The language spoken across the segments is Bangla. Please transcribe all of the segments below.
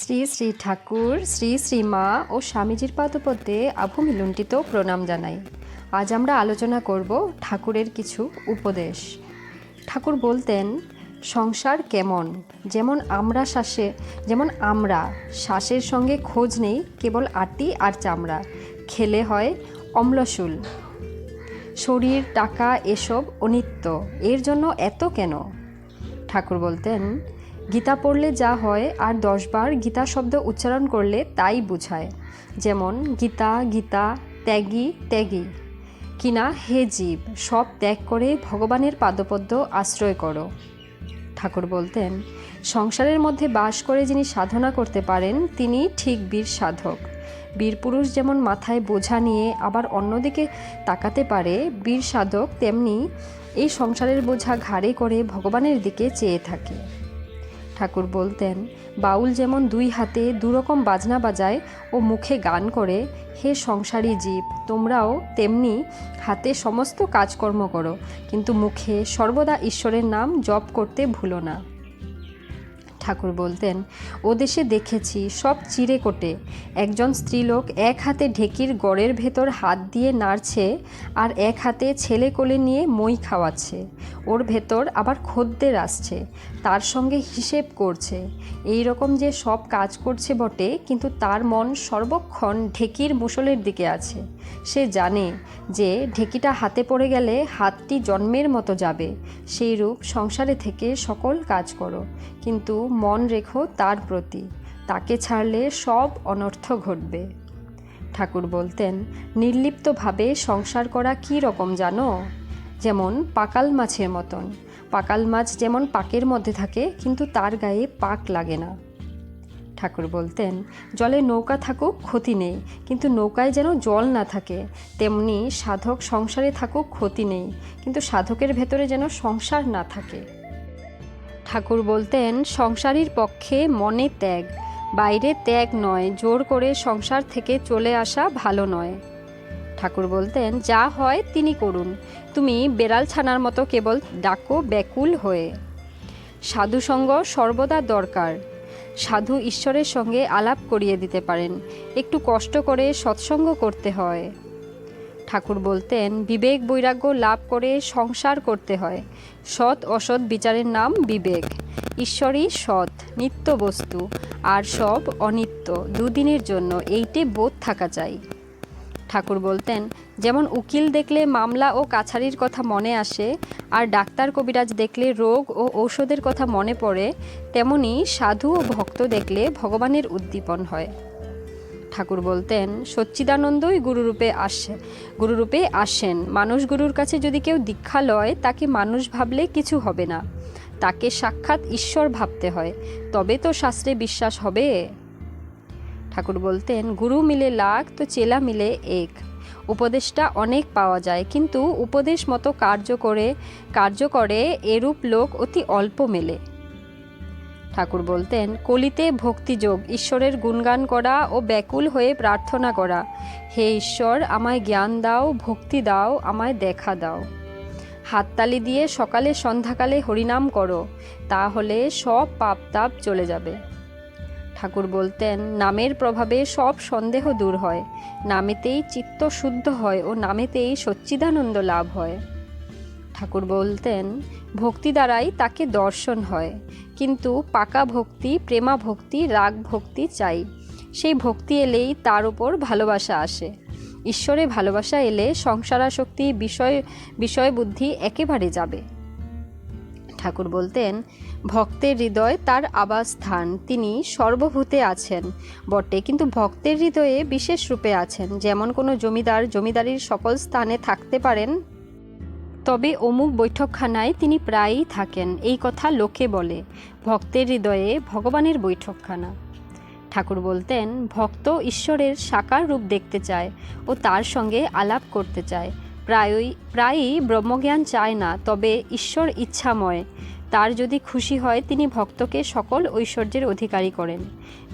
শ্রী শ্রী ঠাকুর, শ্রী শ্রী মা ও স্বামীজির পাদপদ্মে আভূমিলুণ্ঠিত প্রণাম জানাই। আজ আমরা আলোচনা করব ঠাকুরের কিছু উপদেশ। ঠাকুর বলতেন, সংসার কেমন? যেমন আমরা শ্বাসে, যেমন আমরা, শ্বাসের সঙ্গে খোঁজ নেই, কেবল আটি আর চামড়া। খেলে হয় অম্লশূল। শরীর, টাকা, এসব অনিত্য। এর জন্য এত কেন? ঠাকুর বলতেন গীতা পড়লে যা হয় আর দশবার গীতা শব্দ উচ্চারণ করলে তাই বুঝায়। যেমন, গীতা গীতা, ত্যাগী ত্যাগী। কিনা, হে জীব, সব ত্যাগ করে ভগবানের পাদপদ্ম আশ্রয় করো। ঠাকুর বলতেন, সংসারের মধ্যে বাস করে যিনি সাধনা করতে পারেন, তিনি ঠিক বীর সাধক। বীর পুরুষ যেমন মাথায় বোঝা নিয়ে আবার অন্যদিকে তাকাতে পারে, বীর সাধক তেমনি এই সংসারের বোঝা ঘাড়ে করে ভগবানের দিকে চেয়ে থাকে। ঠাকুর বলতেন, বাউল যেমন দুই হাতে দুরকম বাজনা বাজায় ও মুখে গান করে, হে সংসারী জীব, তোমরাও তেমনি হাতে সমস্ত কাজকর্ম করো, কিন্তু মুখে সর্বদা ঈশ্বরের নাম জপ করতে ভুলো না। ঠাকুর বলতেন, ও দেশে দেখেছি সব চিরে কোটে একজন স্ত্রীলোক এক হাতে ঢেকির গড়ের ভেতর হাত দিয়ে নাড়ছে আর এক হাতে ছেলে কোলে নিয়ে মই খাওয়াচ্ছে। ওর ভেতর আবার খদ্দের আসছে, তার সঙ্গে হিসেব করছে। এই রকম যে সব কাজ করছে বটে, কিন্তু তার মন সর্বক্ষণ ঢেকির মুসলের দিকে আছে। সে জানে যে ঢেকিটা হাতে পড়ে গেলে হাতটি জন্মের মতো যাবে। সেই রূপ সংসারে থেকে সকল কাজ করো, কিন্তু মন রেখো তার প্রতি। তাকে ছাড়লে সব অনর্থ ঘটবে। ঠাকুর বলতেন, নির্লিপ্তভাবে সংসার করা কী রকম জানো? যেমন পাকাল মাছের মতন। পাকাল মাছ যেমন পাকের মধ্যে থাকে, কিন্তু তার গায়ে পাক লাগে না। ঠাকুর বলতেন, জলে নৌকা থাকুক, ক্ষতি নেই। কিন্তু নৌকায় যেন জল না থাকে, তেমনি সাধক সংসারে থাকুক, ক্ষতি নেই। কিন্তু সাধকের ভেতরে যেন সংসার না থাকে। ঠাকুর বলতেন, সংসারীর পক্ষে মনে ত্যাগ। বাইরে ত্যাগ নয়, জোর করে সংসার থেকে চলে আসা ভালো নয়। ঠাকুর বলতেন, যা হয় তিনি করুন। তুমি বেড়াল ছানার মতো কেবল ডাকো ব্যাকুল হয়ে। সাধুসঙ্গ সর্বদা দরকার। সাধু ঈশ্বরের সঙ্গে আলাপ করিয়ে দিতে পারেন। একটু কষ্ট করে সৎসঙ্গ করতে হয়। ঠাকুর বলতেন, বিবেক বৈরাগ্য লাভ করে সংসার করতে হয়। সৎ অসৎ বিচারের নাম বিবেক। ঈশ্বরই সৎ, নিত্য বস্তু, আর সব অনিত্য। দুদিনের জন্য এইটে বোধ থাকা চাই। ঠাকুর বলতেন, যেমন উকিল দেখলে মামলা ও কাছারির কথা মনে আসে, আর ডাক্তার কবিরাজ দেখলে রোগ ও ঔষধের কথা মনে পড়ে, তেমনি সাধু ও ভক্ত দেখলে ভগবানের উদ্দীপন হয়। ঠাকুর বলতেন, সচ্চিদানন্দই গুরুরূপে আসে, গুরুরূপে আসেন। মানুষ গুরুর কাছে যদি কেউ দীক্ষা লয়, তাকে মানুষ ভাবলে কিছু হবে না। তাকে সাক্ষাৎ ঈশ্বর ভাবতে হয়। তবে তো শাস্ত্রে বিশ্বাস হবে? ঠাকুর বলতেন, গুরু মিলে লাখ, তো চেলা মিলে এক। উপদেশটা অনেক পাওয়া যায়, কিন্তু উপদেশ মতো কার্য করে কার্য করে এরূপ লোক অতি অল্প মেলে। ঠাকুর বলতেন, কলিতে ভক্তিযোগ ঈশ্বরের গুণগান করা ও ব্যাকুল হয়ে প্রার্থনা করা। হে ঈশ্বর, আমায় জ্ঞান দাও, ভক্তি দাও, আমায় দেখা দাও। হাততালি দিয়ে সকালে সন্ধ্যাকালে হরিনাম করো, তাহলে সব পাপ তাপ চলে যাবে। ঠাকুর বলতেন, নামের প্রভাবে সব সন্দেহ দূর হয়। নামেতেই চিত্ত শুদ্ধ হয় ও নামেতেই সচ্চিদানন্দ লাভ হয়। ঠাকুর বলতেন, ভক্তি দ্বারাই তাকে দর্শন হয়। কিন্তু পাকা ভক্তি, প্রেমা ভক্তি, রাগ ভক্তি চাই। সেই ভক্তি এলেই তার উপর ভালোবাসা আসে। ঈশ্বরে ভালোবাসা এলে সংসারাসক্তি, বিষয় বিষয় বুদ্ধি একেবারে যাবে। ঠাকুর বলতেন, ভক্তের হৃদয় তার আবাসস্থান, তিনি সর্বভূতে আছেন। বটে, কিন্তু ভক্তের হৃদয়ে বিশেষ রূপে আছেন। যেমন কোনো জমিদার জমিদারির সকল স্থানে থাকতে পারেন, তবে অমুক বৈঠকখানায় তিনি প্রায়ই থাকেন। এই কথা লোকে বলে, ভক্তের হৃদয়ে ভগবানের বৈঠকখানা। ঠাকুর বলতেন, ভক্ত ঈশ্বরের সাকার রূপ দেখতে চায় ও তার সঙ্গে আলাপ করতে চায়। প্রায়ই প্রায়ই ব্রহ্মজ্ঞান চায় না, তবে ঈশ্বর ইচ্ছাময়। তার যদি খুশি হয়, তিনি ভক্তকে সকল ঐশ্বর্যের অধিকারী করেন।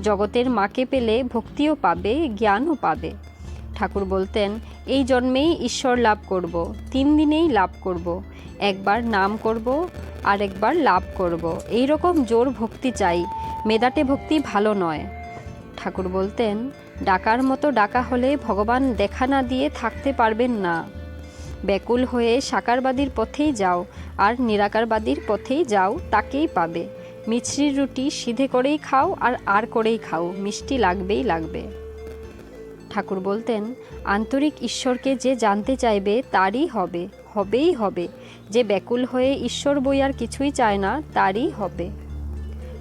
জগতের মাকে পেলে ভক্তিও পাবে, জ্ঞানও পাবে। ঠাকুর বলতেন, এই জন্মেই ঈশ্বর লাভ করব, তিন দিনেই লাভ করব। একবার নাম করব আর একবার লাভ করব। এই রকম জোর ভক্তি চাই, মেদাটে ভক্তি ভালো নয়। ঠাকুর বলতেন, ডাকার মতো ডাকা হলে ভগবান দেখা না দিয়ে থাকতে পারবেন না। ব্যাকুল হয়ে সাকারবাদীর পথেই যাও, আর নিরাকারবাদীর পথেই যাও, তাকেই পাবে। মিছরির রুটি সিধে করেই খাও, আর আর করেই খাও, মিষ্টি লাগবেই লাগবে। ঠাকুর বলতেন, আন্তরিক ঈশ্বরকে যে জানতে চাইবে, তারই হবে, হবেই হবে। যে ব্যাকুল হয়ে ঈশ্বর বই আর কিছুই চায় না, তারই হবে।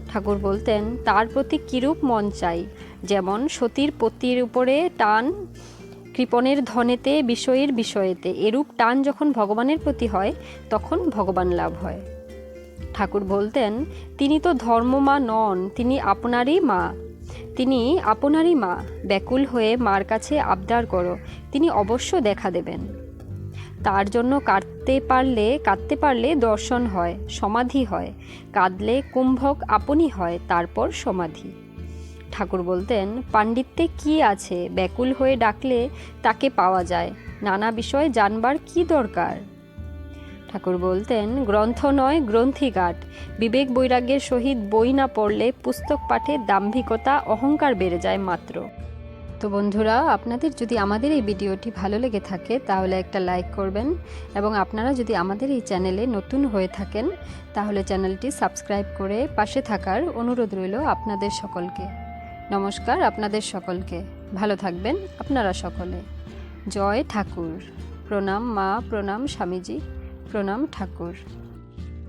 ঠাকুর বলতেন, তার প্রতি কিরূপ মন চাই? যেমন সতীর পতির উপরে টান কৃপণের ধনেতে, বিষয়ের বিষয়েতে এরূপ টান যখন ভগবানের প্রতি হয়, তখন ভগবান লাভ হয়। ঠাকুর বলতেন, তিনি তো ধর্মমা নন, তিনি আপনারই মা। তিনি আপনারই মা, ব্যাকুল হয়ে মার কাছে আবদার করো, তিনি অবশ্য দেখা দেবেন। তার জন্য কাঁদতে পারলে কাঁদতে পারলে দর্শন হয়, সমাধি হয়। কাঁদলে কুম্ভক আপনি হয়, তারপর সমাধি। ঠাকুর বলতেন, পাণ্ডিত্যে কি আছে? ব্যাকুল হয়ে ডাকলে তাকে পাওয়া যায়। নানা বিষয় জানবার কি দরকার? ঠাকুর বলতেন, গ্রন্থ নয় গ্রন্থিঘাট বিবেক বৈরাগ্যের সহিত বই না পড়লে পুস্তক পাঠে দাম্ভিকতা, অহংকার বেড়ে যায় মাত্র। তো বন্ধুরা, আপনাদের যদি আমাদের এই ভিডিওটি ভালো লেগে থাকে, তাহলে একটা লাইক করবেন এবং আপনারা যদি আমাদের এই চ্যানেলে নতুন হয়ে থাকেন, তাহলে চ্যানেলটি সাবস্ক্রাইব করে পাশে থাকার অনুরোধ রইল আপনাদের সকলকে। নমস্কার আপনাদের সকলকে। ভালো থাকবেন আপনারা সকলে। জয় ঠাকুর। প্রণাম মা, প্রণাম স্বামীজি, প্রণাম ঠাকুর।